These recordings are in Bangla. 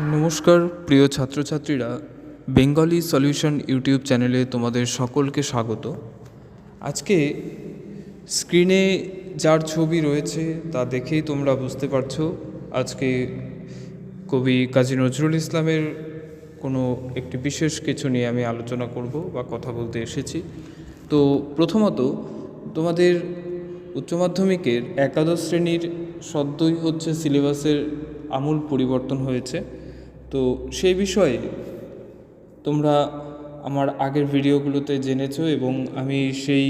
নমস্কার, প্রিয় ছাত্রছাত্রীরা। বেঙ্গলি সলিউশন ইউটিউব চ্যানেলে তোমাদের সকলকে স্বাগত। আজকে স্ক্রিনে যার ছবি রয়েছে, তা দেখেই তোমরা বুঝতে পারছ, আজকে কবি কাজী নজরুল ইসলামের কোনো একটি বিশেষ কিছু নিয়ে আমি আলোচনা করব বা কথা বলতে এসেছি। তো প্রথমত, তোমাদের উচ্চ মাধ্যমিকের একাদশ শ্রেণির সদ্যই হচ্ছে সিলেবাসের আমূল পরিবর্তন হয়েছে। তো সেই বিষয়ে তোমরা আমার আগের ভিডিওগুলোতে জেনেছো এবং আমি সেই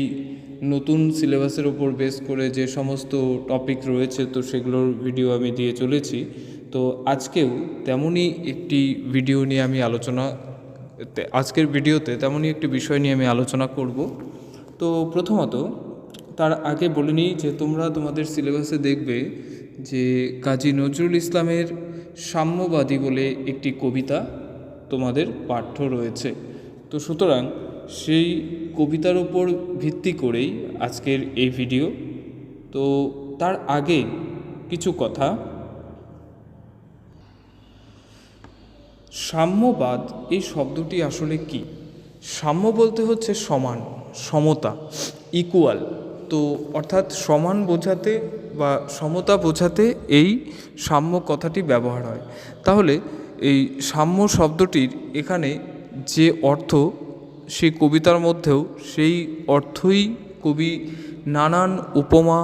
নতুন সিলেবাসের ওপর বেস করে যে সমস্ত টপিক রয়েছে, তো সেগুলোর ভিডিও আমি দিয়ে চলেছি। তো আজকেও তেমনই একটি ভিডিও নিয়ে আমি আলোচনা আজকের ভিডিওতে তেমনই একটি বিষয় নিয়ে আমি আলোচনা করব। তো প্রথমত, তার আগে বলে নিই যে তোমরা তোমাদের সিলেবাসে দেখবে যে কাজী নজরুল ইসলামের সাম্যবাদী বলে একটি কবিতা তোমাদের পাঠ্য রয়েছে। তো সুতরাং সেই কবিতার উপর ভিত্তি করেই আজকের এই ভিডিও। তো তার আগে কিছু কথা। সাম্যবাদ এই শব্দটি আসলে কি? সাম্য বলতে হচ্ছে সমান, সমতা ইকুয়াল তো অর্থাৎ সমান বোঝাতে বা সমতা বোঝাতে এই সাম্য কথাটি ব্যবহার হয়। তাহলে এই সাম্য শব্দটির এখানে যে অর্থ, সেই কবিতার মধ্যেও সেই অর্থই কবি নানান উপমা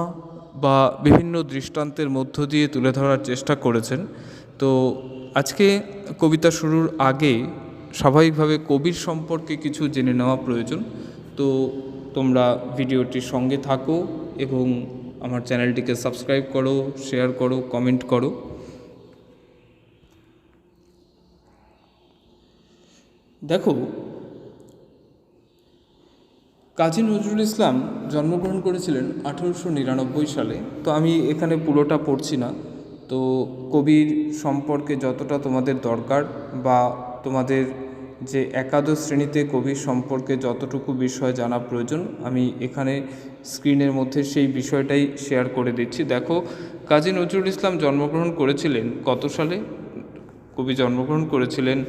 বা বিভিন্ন দৃষ্টান্তের মধ্য দিয়ে তুলে ধরার চেষ্টা করেছেন। তো আজকে কবিতা শুরুর আগে স্বাভাবিকভাবে কবির সম্পর্কে কিছু জেনে নেওয়া প্রয়োজন। তো তোমরা ভিডিওটির সঙ্গে থাকো এবং আমার চ্যানেলটিকে সাবস্ক্রাইব করো, শেয়ার করো, কমেন্ট করো। দেখো, কাজী নজরুল ইসলাম জন্মগ্রহণ করেছিলেন আঠেরোশো নিরানব্বই সালে। তো আমি এখানে পুরোটা পড়ছি না। তো কবির সম্পর্কে যতটা তোমাদের দরকার বা তোমাদের যে একাদশ শ্রেণীতে কবির সম্পর্কে যতটুকু বিষয় জানা প্রয়োজন, আমি এখানে স্ক্রিনের মধ্যে সেই বিষয়টাই শেয়ার করে দিচ্ছি। দেখো, কাজী নজরুল ইসলাম জন্মগ্রহণ করেছিলেন কত সালে? কবি জন্মগ্রহণ করেছিলেন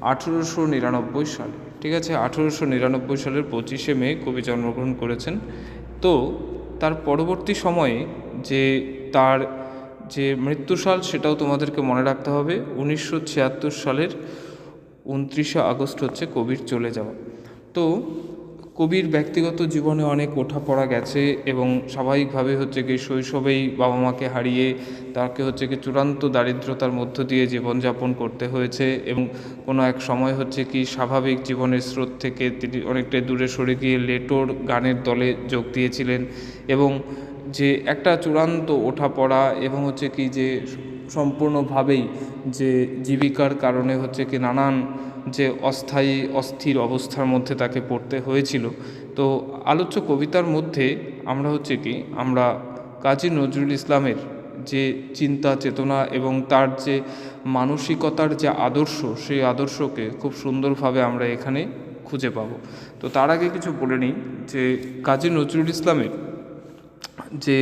আঠেরোশো নিরানব্বই সালে। ঠিক আছে, আঠেরোশো নিরানব্বই সালের পঁচিশে মে কবি জন্মগ্রহণ করেছেন। তো, তার পরবর্তী সময়ে যে তার যে মৃত্যুসাল সেটাও তোমাদেরকে মনে রাখতে হবে। উনিশশো ছিয়াত্তর সালের উনত্রিশে আগস্ট হচ্ছে কবির চলে যাওয়া। তো কবির ব্যক্তিগত জীবনে অনেক ওঠাপড়া গেছে এবং স্বাভাবিকভাবে হচ্ছে কি শৈশবেই বাবা মাকে হারিয়ে তাকে হচ্ছে কি চূড়ান্ত দারিদ্রতার মধ্য দিয়ে জীবনযাপন করতে হয়েছে এবং কোনো এক সময় হচ্ছে কি স্বাভাবিক জীবনের স্রোত থেকে তিনি অনেকটাই দূরে সরে গিয়ে লেটোর গানের দলে যোগ দিয়েছিলেন এবং যে একটা চূড়ান্ত ওঠাপড়া এবং হচ্ছে কি যে সম্পূর্ণভাবেই যে জীবিকার কারণে হচ্ছে কি নানান যে অস্থায়ী, অস্থির অবস্থার মধ্যে তাকে পড়তে হয়েছিল। তো আলোচ্য কবিতার মধ্যে আমরা হচ্ছে কি, আমরা কাজী নজরুল ইসলামের যে চিন্তা, চেতনা এবং তার যে মানসিকতার যে আদর্শ, সেই আদর্শকে খুব সুন্দরভাবে আমরা এখানে খুঁজে পাব। তো তার আগে কিছু বলে নিই যে কাজী নজরুল ইসলামের যে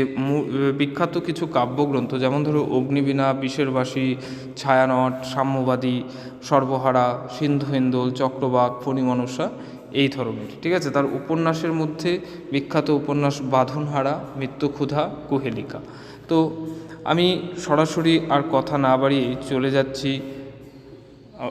বিখ্যাত কিছু কাব্যগ্রন্থ, যেমন ধরো অগ্নিবীণা, বিশেরবাসী, ছায়ানট, সাম্যবাদী, সর্বহারা, সিন্ধু হিন্দোল, চক্রবাক ফণিমনসা এই ধরনের। ঠিক আছে? তার উপন্যাসের মধ্যে বিখ্যাত উপন্যাস বাঁধনহারা, মৃত্যুক্ষুধা, কুহেলিকা। তো আমি সরাসরি আর কথা না বাড়িয়ে চলে যাচ্ছি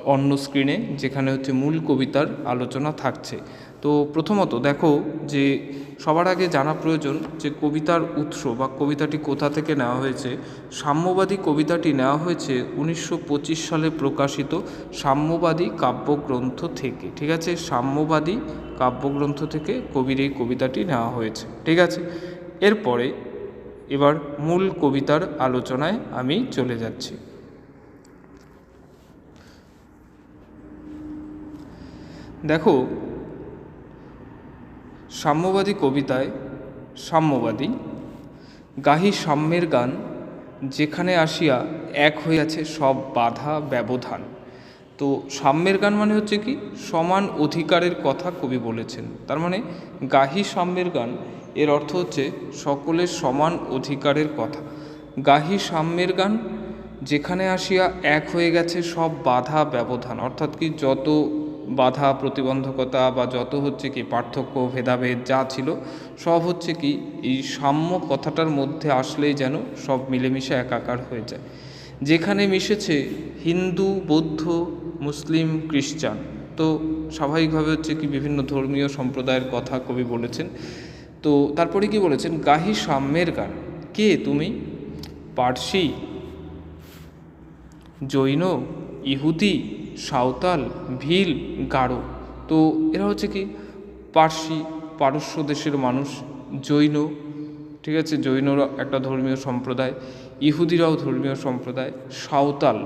অন্য স্ক্রিনে যেখানে হচ্ছে মূল কবিতার আলোচনা থাকছে। তো প্রথমত দেখো যে সবার আগে জানা প্রয়োজন যে কবিতার উৎস বা কবিতাটি কোথা থেকে নেওয়া হয়েছে। সাম্যবাদী কবিতাটি নেওয়া হয়েছে উনিশশো পঁচিশ সালে প্রকাশিত সাম্যবাদী কাব্যগ্রন্থ থেকে। ঠিক আছে? সাম্যবাদী কাব্যগ্রন্থ থেকে কবির এই কবিতাটি নেওয়া হয়েছে। ঠিক আছে? এরপরে এবার মূল কবিতার আলোচনায় আমি চলে যাচ্ছি। দেখো, সাম্যবাদী কবিতায় সাম্যবাদী, গাহি সাম্যের গান, যেখানে আসিয়া এক হইয়াছে সব বাধা ব্যবধান। তো সাম্যের গান মানে হচ্ছে কি? সমান অধিকারের কথা কবি বলেছেন। তার মানে গাহি সাম্যের গান, এর অর্থ হচ্ছে সকলের সমান অধিকারের কথা। গাহি সাম্যের গান, যেখানে আসিয়া এক হয়ে গেছে সব বাধা ব্যবধান। অর্থাৎ কি যত বাধা, প্রতিবন্ধকতা বা যত হচ্ছে কি পার্থক্য, ভেদাভেদ যা ছিল, সব হচ্ছে কি এই সাম্য কথাটার মধ্যে আসলেই যেন সব মিলেমিশে একাকার হয়ে যায়। যেখানে মিশেছে হিন্দু, বৌদ্ধ, মুসলিম, খ্রিস্টান। তো স্বাভাবিকভাবে হচ্ছে কি বিভিন্ন ধর্মীয় সম্প্রদায়ের কথা কবি বলেছেন। তো তারপরে কি বলেছেন? গাহি সাম্যের গান। কে তুমি? পার্সি। জৈন। ইহুদি। সাঁওতাল, ভিল, গারো। তো এরা হচ্ছে কি পার্সি, পারস্য দেশের মানুষ, জৈন, ঠিক আছে? জৈনরা একটা ধর্মীয় সম্প্রদায়, ইহুদিরাও ধর্মীয় সম্প্রদায়। সাঁওতাল,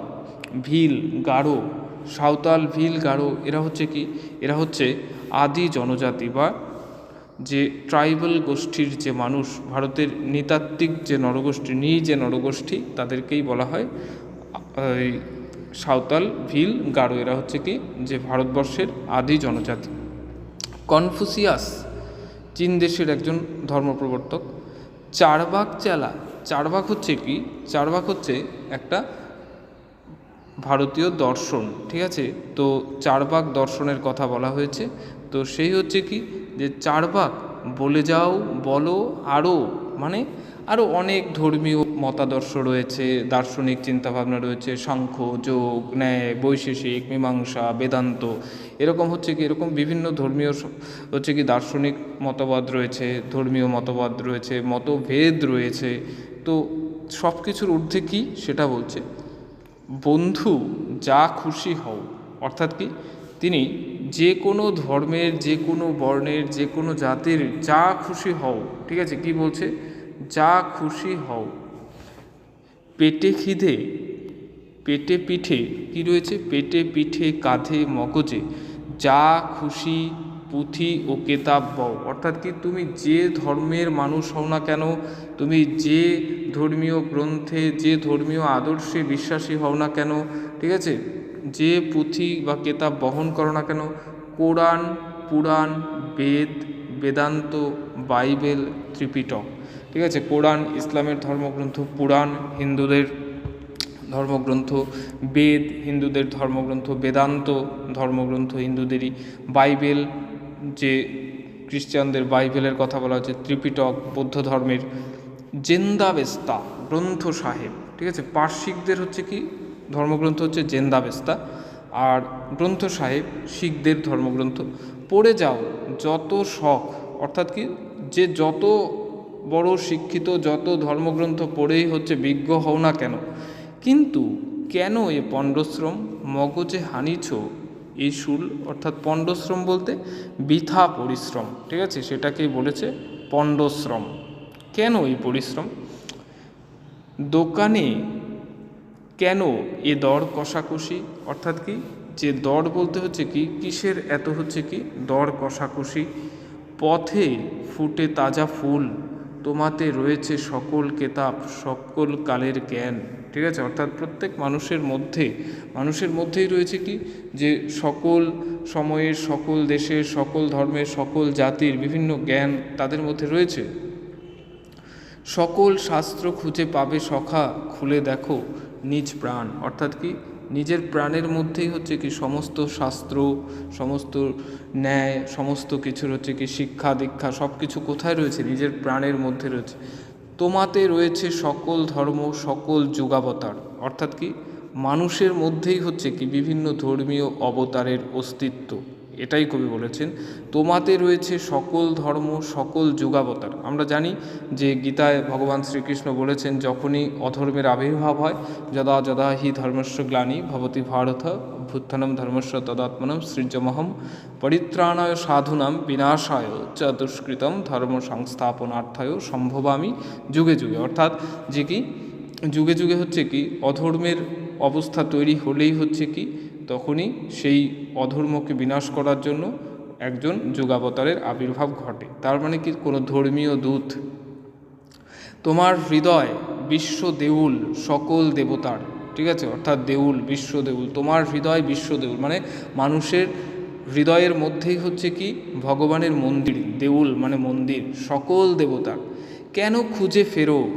ভিল, গারো, সাঁওতাল, ভিল, গারো, এরা হচ্ছে কি? এরা হচ্ছে আদি জনজাতি বা যে ট্রাইবাল গোষ্ঠীর যে মানুষ, ভারতের নৃতাত্ত্বিক যে নরগোষ্ঠী নি যে নরগোষ্ঠী, তাদেরকেই বলা হয় সাঁওতাল, ভিল, গারো, এরা হচ্ছে কি যে ভারতবর্ষের আদি জনজাতি। কনফুসিয়াস চীন দেশের একজন ধর্মপ্রবর্তক। চারবাক চালা, চারবাক হচ্ছে কি? চারবাক হচ্ছে একটা ভারতীয় দর্শন, ঠিক আছে? তো চারবাক দর্শনের কথা বলা হয়েছে। তো সেই হচ্ছে কি? যে চারবাক বলে যাও, বলো আরও মানে আরও অনেক ধর্মীয় মতাদর্শ রয়েছে, দার্শনিক চিন্তাভাবনা রয়েছে সাংখ্য যোগ, ন্যায়, বৈশেষিক, মীমাংসা, বেদান্ত, এরকম হচ্ছে কি, এরকম বিভিন্ন ধর্মীয় হচ্ছে কি, দার্শনিক মতবাদ রয়েছে, ধর্মীয় মতবাদ রয়েছে, মতভেদ রয়েছে, তো সব কিছুর ঊর্ধ্বে কী সেটা বলছে, বন্ধু, যা খুশি হও, অর্থাৎ কি, তিনি যে কোনো ধর্মের, যে কোনো বর্ণের, যে কোনো জাতির যা খুশি হও, ঠিক আছে, কি বলছে? যা খুশি হও। পেটে খিদে, পেটে পিঠে, কি রয়েছে? পেটে পিঠে, কাঁধে, মগজে। যা খুশি পুঁথি ও কেতাব বও। অর্থাৎ কি তুমি যে ধর্মের মানুষ হও না কেন, তুমি যে ধর্মীয় গ্রন্থে, যে ধর্মীয় আদর্শে বিশ্বাসী হও না কেন, ঠিক আছে? যে পুঁথি বা কেতাব বহন করো না কেন, কোরআন, পুরাণ, বেদ, বেদান্ত, বাইবেল, ত্রিপিটক। ঠিক আছে? কোরআন, ইসলামের ধর্মগ্রন্থ, পুরাণ, হিন্দুদের ধর্মগ্রন্থ, বেদ, হিন্দুদের ধর্মগ্রন্থ, বেদান্ত ধর্মগ্রন্থ হিন্দুদেরই। বাইবেল যে খ্রিস্টানদের বাইবেলের কথা বলা হচ্ছে, ত্রিপিটক, বৌদ্ধ ধর্মের জেন্দাবেস্তা, গ্রন্থ সাহেব, ঠিক আছে? পার্শ্বিকদের হচ্ছে কি? ধর্মগ্রন্থ হচ্ছে জেন্দাবেস্তা। আর গ্রন্থ সাহেব, শিখদের ধর্মগ্রন্থ। পড়ে যাও, যত শখ, অর্থাৎ কি? যে যত বড় শিক্ষিত যত ধর্মগ্রন্থ পড়েই হচ্ছে বিজ্ঞ হও না কেন? কিন্তু কেন এ পণ্ডশ্রম মগজে হানিছ? এই শুল অর্থাৎ পণ্ডশ্রম বলতে বৃথা পরিশ্রম, ঠিক আছে? সেটাকেই বলেছে পণ্ডশ্রম। কেন এই পরিশ্রম? দোকানে কেন এ দর কষাকষি? অর্থাৎ কি যে দর বলতে হচ্ছে কি? কিসের এত হচ্ছে কি? দর কষাকষি। পথে ফুটে তাজা ফুল। তোমাতে রয়েছে সকল কেতাব, সকল কালের জ্ঞান। ঠিক আছে? অর্থাৎ প্রত্যেক মানুষের মধ্যে, মানুষের মধ্যেই রয়েছে কি? যে সকল সময়ের, সকল দেশের, সকল ধর্মের, সকল জাতির বিভিন্ন জ্ঞান তাদের মধ্যে রয়েছে। সকল শাস্ত্র খুঁজে পাবে, সখা খুলে দেখো, নিজ প্রাণ। অর্থাৎ কি? নিজের প্রাণের মধ্যেই হচ্ছে কি সমস্ত শাস্ত্র, সমস্ত ন্যায়, সমস্ত কিছুর হচ্ছে কি শিক্ষা, দীক্ষা সব কিছু কোথায় রয়েছে? নিজের প্রাণের মধ্যে রয়েছে। তোমাতে রয়েছে সকল ধর্ম, সকল যুগাবতার। অর্থাৎ কি মানুষের মধ্যেই হচ্ছে কি বিভিন্ন ধর্মীয় অবতারের অস্তিত্ব। এটাই কবি বলেছেন, তোমাতে রয়েছে সকল ধর্ম, সকল যুগাবতার। আমরা জানি যে গীতায় ভগবান শ্রীকৃষ্ণ বলেছেন, যখনই অধর্মের আবির্ভাব হয়, যদা যদা হি ধর্মস্ব গ্লানি, ভবতি ভারত ভুত্থানম ধর্মস্ব তদাত্মনম সৃজমহম পরিত্রাণায় সাধুনাম বিনাশায় চ দুষ্কৃতম ধর্ম সংস্থাপনার্থায় সম্ভবামি যুগে যুগে। অর্থাৎ যে কি, যুগে যুগে হচ্ছে কি, অধর্মের অবস্থা তৈরি হলেই হচ্ছে কি তখনই সেই অধর্মকে বিনাশ করার জন্য একজন যুগাবতারের আবির্ভাব ঘটে। তার মানে কি? কোনো ধর্মীয় দূত। তোমার হৃদয় বিশ্ব দেউল, সকল দেবতার, ঠিক আছে? অর্থাৎ দেউল, বিশ্ব দেউল। তোমার হৃদয় বিশ্ব দেউল। মানে মানুষের হৃদয়ের মধ্যেই হচ্ছে কি? ভগবানের মন্দির, দেউল মানে মন্দির, সকল দেবতার কেন খুঁজে ফেরো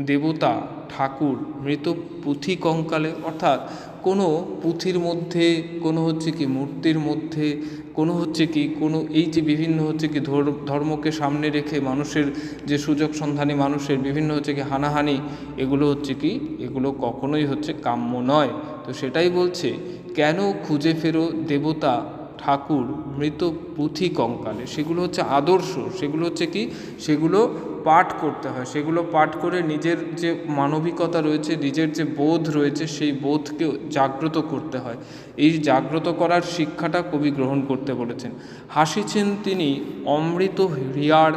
দেবতা, ঠাকুর, মৃত পুঁথি কঙ্কালে অর্থাৎ কোনো পুঁথির মধ্যে, কোনো হচ্ছে কি মূর্তির মধ্যে, কোনো হচ্ছে কি কোনো এই যে বিভিন্ন হচ্ছে কি ধর- ধর্মকে সামনে রেখে মানুষের যে সুযোগ সন্ধানী মানুষের বিভিন্ন হচ্ছে কি হানাহানি, এগুলো হচ্ছে কি, এগুলো কখনোই হচ্ছে কাম্য নয়। তো সেটাই বলছে, কেন খুঁজে ফেরো দেবতা, ঠাকুর, মৃত পুঁথি কঙ্কালে? সেগুলো হচ্ছে আদর্শ, সেগুলো হচ্ছে কি, সেগুলো পাঠ করতে হয়, সেগুলো পাঠ করে নিজের যে মানবিকতা রয়েছে, নিজের যে বোধ রয়েছে, সেই বোধকে জাগ্রত করতে হয়। এই জাগ্রত করার শিক্ষাটা কবি গ্রহণ করতে বলেছেন। হাসিছেন তিনি অমৃত হৃয়ার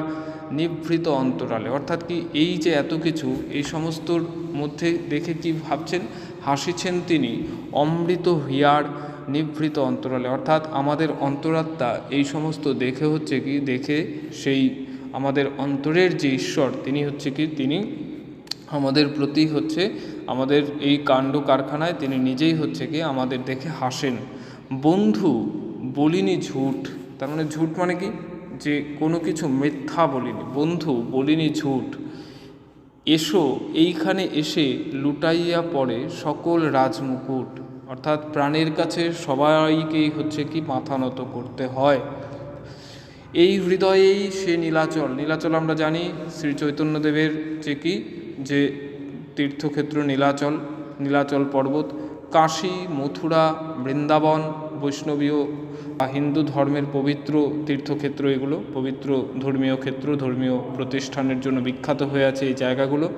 নিভৃত অন্তরালে। অর্থাৎ কি এই যে এত কিছু, এই সমস্তর মধ্যে দেখে কি ভাবছেন? হাসিছেন তিনি অমৃত হিয়ার নিভৃত অন্তরালে। অর্থাৎ আমাদের অন্তরাত্মা এই সমস্ত দেখে হচ্ছে কি? দেখে সেই আমাদের অন্তরের যে ঈশ্বর, তিনি হচ্ছে কি? তিনি আমাদের প্রতি হচ্ছে আমাদের এই কাণ্ড কারখানায় তিনি নিজেই হচ্ছে কি? আমাদের দেখে হাসেন। বন্ধু, বলিনি ঝুট। তার মানে ঝুট মানে কি? যে কোনো কিছু মিথ্যা বলিনি। বন্ধু, বলিনি ঝুট। এসো, এইখানে এসে লুটাইয়া পড়ে সকল রাজমুকুট। অর্থাৎ প্রাণের কাছে সবাইকেই হচ্ছে কি? মাথা নত করতে হয়। এই হৃদয়েই সে নীলাচল। নীলাচল আমরা জানি শ্রী চৈতন্যদেবের যে কি? যে তীর্থক্ষেত্র নীলাচল নীলাচল পর্বত, কাশী, মথুরা, বৃন্দাবন বৈষ্ণবীয় বা হিন্দু ধর্মের পবিত্র তীর্থক্ষেত্র এগুলো, পবিত্র ধর্মীয় ক্ষেত্র, ধর্মীয় প্রতিষ্ঠানের জন্য বিখ্যাত হয়ে আছে এই জায়গাগুলো।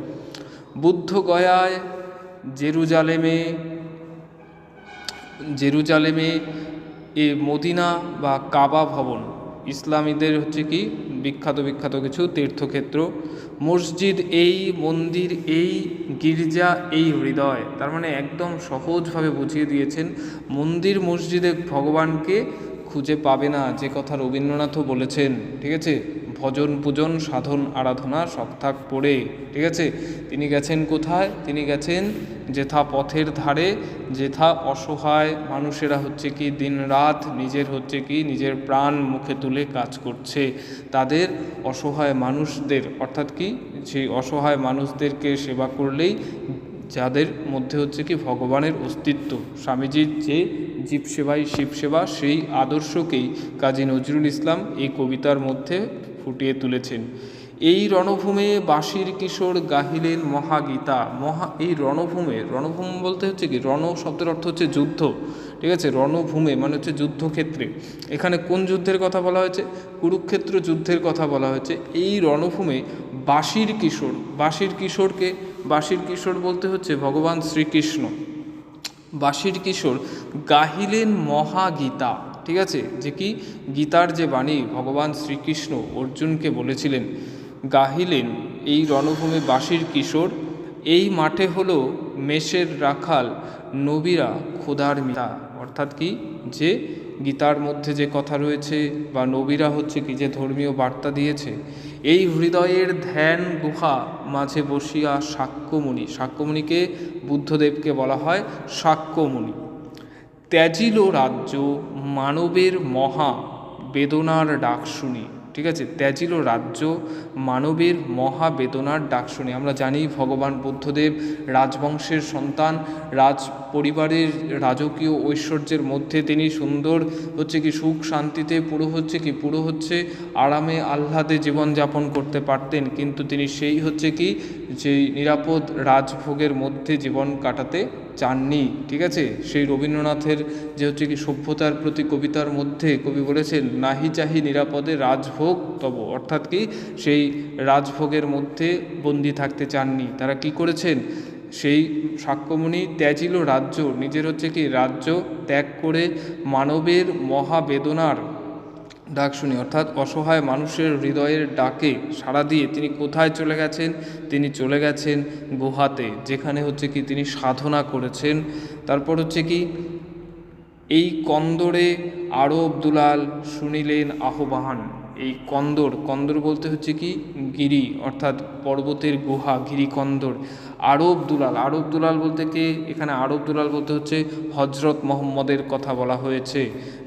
বুদ্ধ গয়ায় জেরুজালেমে জেরুজালেমে এ মদিনা বা কাবা ভবন ইসলামীদের হচ্ছে কি বিখ্যাত বিখ্যাত কিছু তীর্থক্ষেত্র। মসজিদ এই, মন্দির এই, গির্জা এই হৃদয়, তার মানে একদম সহজভাবে বুঝিয়ে দিয়েছেন, মন্দির মসজিদে ভগবানকে খুঁজে পাবে না, যে কথা রবীন্দ্রনাথও বলেছেন, ঠিক আছে? ভজন পূজন, সাধন, আরাধনা সপ্তাহ পড়ে, ঠিক আছে? তিনি গেছেন কোথায়? তিনি গেছেন যেথা পথের ধারে, যেথা অসহায় মানুষেরা হচ্ছে কি দিনরাত নিজের হচ্ছে কি নিজের প্রাণ মুখে তুলে কাজ করছে। তাদের অসহায় মানুষদের, অর্থাৎ কি সেই অসহায় মানুষদেরকে সেবা করলেই যাদের মধ্যে হচ্ছে কি ভগবানের অস্তিত্ব। স্বামীজির যে জীব সেবাই শিব সেবা, সেই আদর্শকেই কাজী নজরুল ইসলাম এই কবিতার মধ্যে ফুটিয়ে তুলেছেন। এই রণভূমে বাঁশির কিশোর গাহিলেন মহাগীতা। মহা, এই রণভূমে, রণভূমি বলতে হচ্ছে কি? রণ শব্দের অর্থ হচ্ছে যুদ্ধ। ঠিক আছে? রণভূমে মানে হচ্ছে যুদ্ধক্ষেত্রে। এখানে কোন যুদ্ধের কথা বলা হয়েছে? কুরুক্ষেত্র যুদ্ধের কথা বলা হয়েছে। এই রণভূমে বাঁশির কিশোর, বাঁশির কিশোরকে, বাঁশির কিশোর বলতে হচ্ছে ভগবান শ্রীকৃষ্ণ। বাঁশির কিশোর গাহিলেন মহাগীতা। ঠিক আছে? যে কি? গীতার যে বাণী, ভগবান শ্রীকৃষ্ণ অর্জুনকে বলেছিলেন, গাহিলেন এই রণভূমি বাঁশির কিশোর, এই মাঠে হলো মেষের রাখাল, নবীরা খোদার মিতা। অর্থাৎ কি? যে গীতার মধ্যে যে কথা রয়েছে, বা নবীরা হচ্ছে কি যে ধর্মীয় বার্তা দিয়েছে, এই হৃদয়ের ধ্যান গুহা মাঝে বসিয়া সাক্ষ্যমণি। সাক্ষ্যমণিকে বুদ্ধদেবকে বলা হয় সাক্ষ্যমণি। ত্যাজিল রাজ্য মানবের মহা বেদনার ডাক শুনি। ঠিক আছে? ত্যাজিল রাজ্য মানবের মহা বেদনার ডাক শুনি। আমরা জানি ভগবান বুদ্ধদেব রাজবংশের সন্তান, রাজ পরিবারের রাজকীয় ঐশ্বর্যের মধ্যে তিনি সুন্দর হচ্ছে কি, সুখ শান্তিতে পুরো হচ্ছে কি, পুরো হচ্ছে আরামে আহ্লাদে জীবনযাপন করতে পারতেন। কিন্তু তিনি সেই হচ্ছে কি, যেই নিরাপদ রাজভোগের মধ্যে জীবন কাটাতে চাননি, ঠিক আছে? সেই রবীন্দ্রনাথের যে হচ্ছে কি সভ্যতার প্রতি কবিতার মধ্যে কবি বলেছেন, নাহি চাহি নিরাপদে রাজভোগ তব। অর্থাৎ কি সেই রাজভোগের মধ্যে বন্দি থাকতে চাননি। তারা কি করেছেন? সেই সাক্ষ্যমণি ত্যাজিল রাজ্য, নিজের হচ্ছে কি রাজ্য ত্যাগ করে মানবের মহাবেদনার ডাক শুনি। অর্থাৎ অসহায় মানুষের হৃদয়ের ডাকে সাড়া দিয়ে তিনি কোথায় চলে গেছেন? তিনি চলে গেছেন গুহাতে, যেখানে হচ্ছে কি তিনি সাধনা করেছেন। তারপর হচ্ছে কি, এই কন্দরে আরব দুলাল শুনিলেন আহ্বান। এই কন্দর কন্দর বলতে হচ্ছে কি, গিরি, অর্থাৎ পর্বতের গুহা, গিরি কন্দর। আরব দুলাল আরব দুলাল বলতে কি? এখানে আরব দুলাল বলতে হচ্ছে হজরত মোহাম্মদের কথা বলা হয়েছে।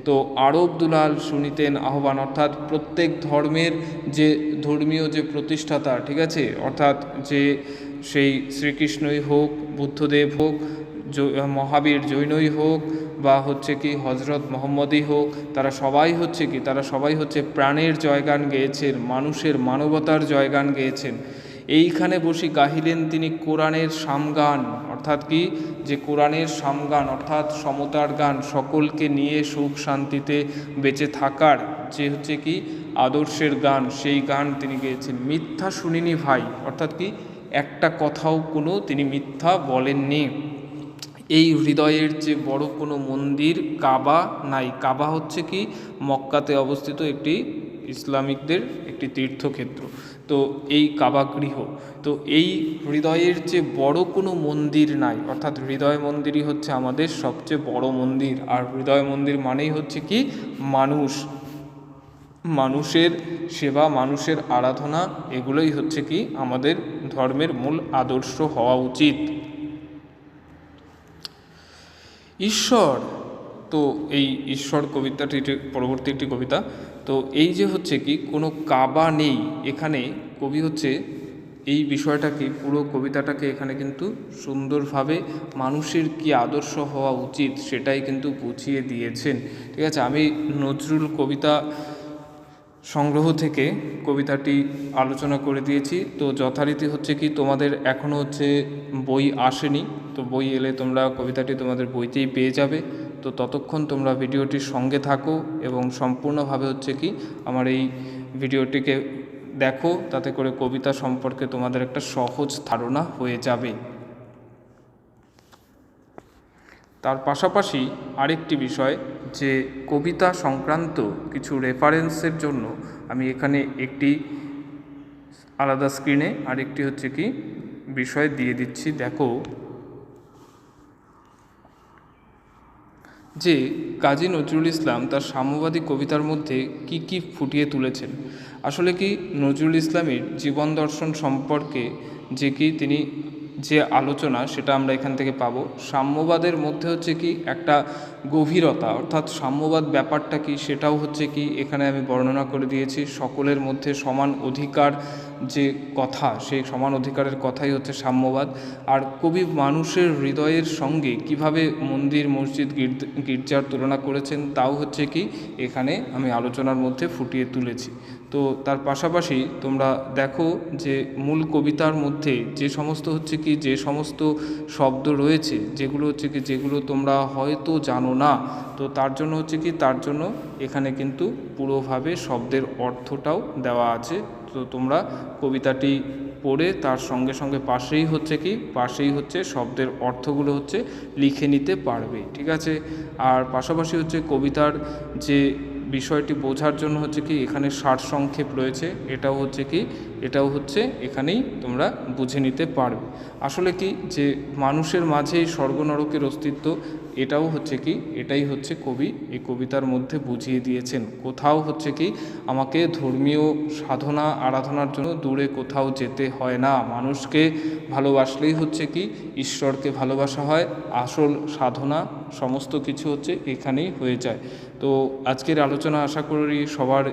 তো আরব দুলাল শুনিতেন আহ্বান, অর্থাৎ প্রত্যেক ধর্মের যে ধর্মীয় যে প্রতিষ্ঠাতা, ঠিক আছে? অর্থাৎ যে সেই শ্রীকৃষ্ণই হোক, বুদ্ধদেব হোক মহাবীর জৈনই হোক, বা হচ্ছে কি হজরত মোহাম্মদই হোক, তারা সবাই হচ্ছে কি, তারা সবাই হচ্ছে প্রাণের জয়গান গেয়েছেন, মানুষের মানবতার জয়গান গেয়েছেন। এইখানে বসে গাহিলেন তিনি কোরআনের সামগান, অর্থাৎ কি? যে কোরআনের সামগান, অর্থাৎ সমতার গান, সকলকে নিয়ে সুখ শান্তিতে বেঁচে থাকার যে হচ্ছে কি? আদর্শের গান, সেই গান তিনি গেয়েছেন। মিথ্যা শুনিনি ভাই, অর্থাৎ কি? একটা কথাও কোনো তিনি মিথ্যা বলেননি। এই হৃদয়ের যে বড় কোনো মন্দির কাবা নাই। কাবা হচ্ছে কি? মক্কাতে অবস্থিত একটি ইসলামিকদের একটি তীর্থক্ষেত্র। তো এই কাবা গৃহ তো এই হৃদয়ের যে বড় কোনো মন্দির নাই। অর্থাৎ হৃদয় মন্দিরই হচ্ছে আমাদের সবচেয়ে বড় মন্দির। আর হৃদয় মন্দির মানেই হচ্ছে কি? মানুষ। মানুষের সেবা, মানুষের আরাধনা, এগুলোই হচ্ছে কি? আমাদের ধর্মের মূল আদর্শ হওয়া উচিত। ঈশ্বর। তো এই ঈশ্বর কবিতাটি, পরবর্তী একটি কবিতা তো এই যে হচ্ছে কি, কোনো কাবা নেই, এখানে কবি হচ্ছে এই বিষয়টাকে, পুরো কবিতাটাকে এখানে কিন্তু সুন্দরভাবে মানুষের কি আদর্শ হওয়া উচিত সেটাই কিন্তু বুঝিয়ে দিয়েছেন। ঠিক আছে, আমি নজরুল কবিতা সংগ্রহ থেকে কবিতাটি আলোচনা করে দিয়েছি। তো যথারীতি হচ্ছে কি, তোমাদের এখনও হচ্ছে বই আসেনি, তো বই এলে তোমরা কবিতাটি তোমাদের বইতেই পেয়ে যাবে। তো ততক্ষণ তোমরা ভিডিওটির সঙ্গে থাকো এবং সম্পূর্ণভাবে হচ্ছে কি আমার এই ভিডিওটিকে দেখো, তাতে করে কবিতা সম্পর্কে তোমাদের একটা সহজ ধারণা হয়ে যাবে। তার পাশাপাশি আরেকটি বিষয় যে কবিতা সংক্রান্ত কিছু রেফারেন্সের জন্য আমি এখানে একটি আলাদা স্ক্রিনে আরেকটি হচ্ছে কি বিষয় দিয়ে দিচ্ছি। দেখো যে কাজী নজরুল ইসলাম তার সাম্যবাদী কবিতার মধ্যে কি কি ফুটিয়ে তুলেছেন? আসলে কি নজরুল ইসলামের জীবন দর্শন সম্পর্কে যে কি তিনি যে আলোচনা সেটা আমরা এখান থেকে পাবো। সাম্যবাদের মধ্যে হচ্ছে কি একটা গভীরতা, অর্থাৎ সাম্যবাদ ব্যাপারটা কি সেটাও হচ্ছে কি এখানে আমি বর্ণনা করে দিয়েছি। সকলের মধ্যে সমান অধিকার যে কথা সেই সমান অধিকারের কথাই হচ্ছে সাম্যবাদ। আর কবি মানুষের হৃদয়ের সঙ্গে কীভাবে মন্দির, মসজিদ গির্জার তুলনা করেছেন তাও হচ্ছে কি এখানে আমি আলোচনার মধ্যে ফুটিয়ে তুলেছি। তো তার পাশাপাশি তোমরা দেখো যে মূল কবিতার মধ্যে যে সমস্ত হচ্ছে কি, যে সমস্ত শব্দ রয়েছে, যেগুলো হচ্ছে কি, যেগুলো তোমরা হয়তো জানো না, তো তার জন্য হচ্ছে কি, তার জন্য এখানে কিন্তু পুরোভাবে শব্দের অর্থটাও দেওয়া আছে। তো তোমরা কবিতাটি পড়ে তার সঙ্গে সঙ্গে পাশেই হচ্ছে কি, পাশেই হচ্ছে শব্দের অর্থগুলো হচ্ছে লিখে নিতে পারবে, ঠিক আছে? আর পাশাপাশি হচ্ছে কবিতার যে বিষয়টি বোঝার জন্য হচ্ছে কি, এখানে সারসংক্ষেপ রয়েছে, এটাও হচ্ছে কি এটাও হচ্ছে এখানেই তোমরা বুঝে নিতে পারবে। আসলে কি যে মানুষের মাঝেই স্বর্গ নরকের অস্তিত্ব, এটাও হচ্ছে কি, এটাই হচ্ছে কবি এই কবিতার মধ্যে বুঝিয়ে দিয়েছেন। কোথাও হচ্ছে কি, আমাকে ধর্মীয় সাধনা, আরাধনার জন্য দূরে কোথাও যেতে হয় না। মানুষকে ভালোবাসলেই হচ্ছে কি, ঈশ্বরকে ভালোবাসা হয়, আসল সাধনা সমস্ত কিছু হচ্ছে এখানেই হয়ে যায়। তো আজকের আলোচনা আশা করি সবার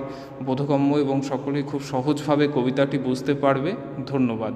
বোধগম্য এবং সকলেই খুব সহজভাবে কবিতাটি বুঝতে পারবে। ধন্যবাদ।